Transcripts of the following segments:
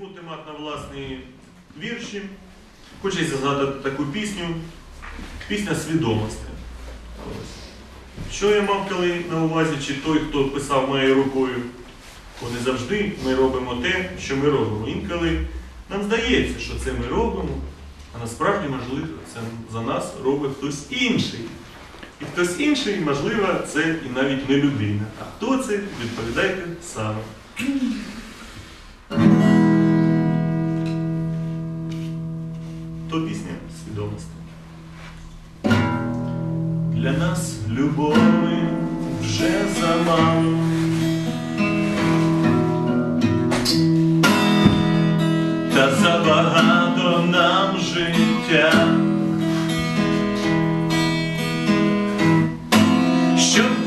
будете мати на власні вірші. Хочеться згадати таку пісню. Пісня свідомості. Що я мав коли на увазі, чи той, хто писав моєю рукою? Бо не завжди ми робимо те, що ми робимо. Інколи нам здається, що це ми робимо, а насправді, можливо, це за нас робить хтось інший. І хтось інший, можливо, це і навіть не людина. А хто це, відповідайте саме. Любові вже замало. Та забагато нам життя. Щоб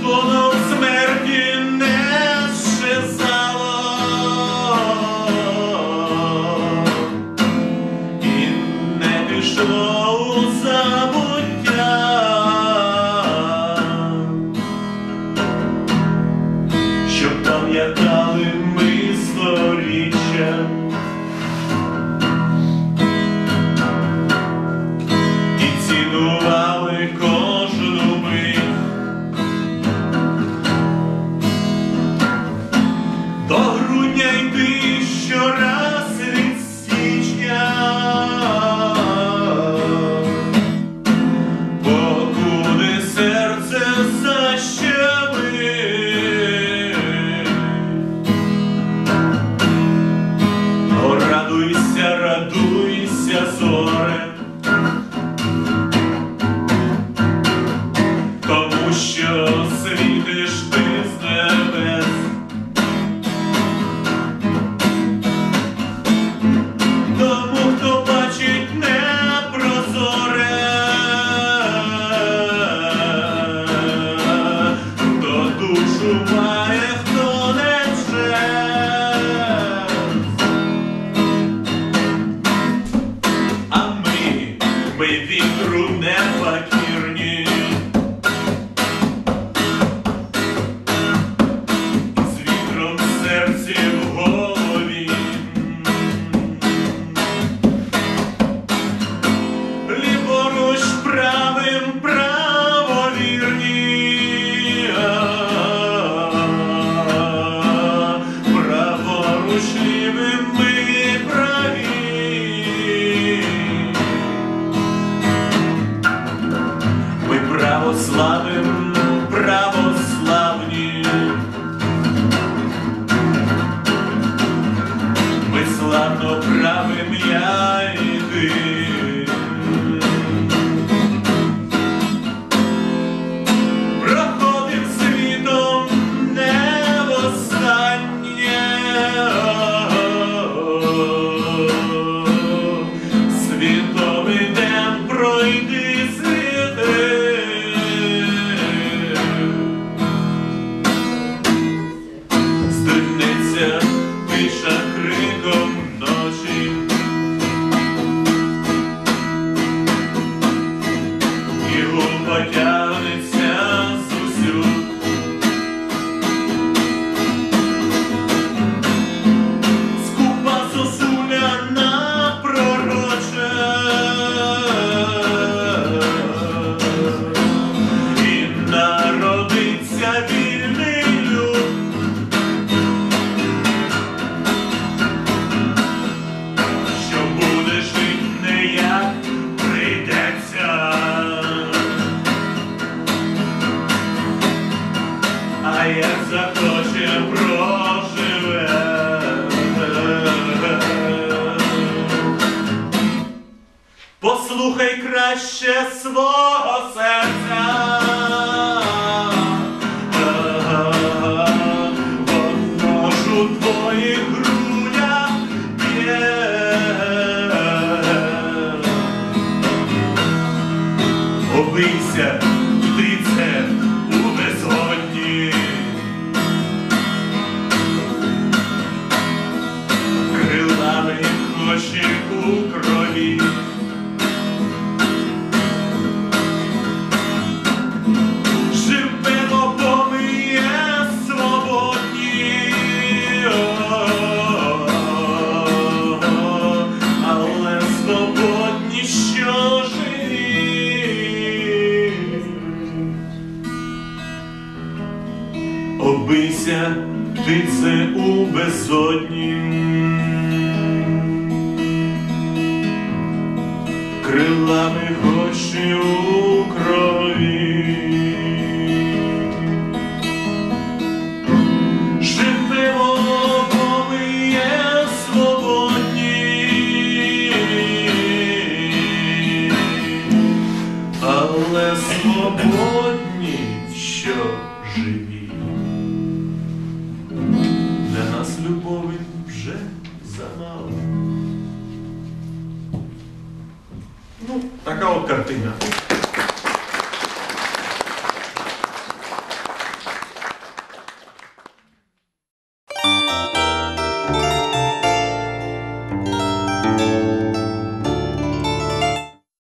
тому що світиш ти з небес. криком ночі. Послухай краще свого серця. Обийся, ти у безодні. Крилами хоче у крові. губися, птице у безодні, крилами хочу. Perpignan.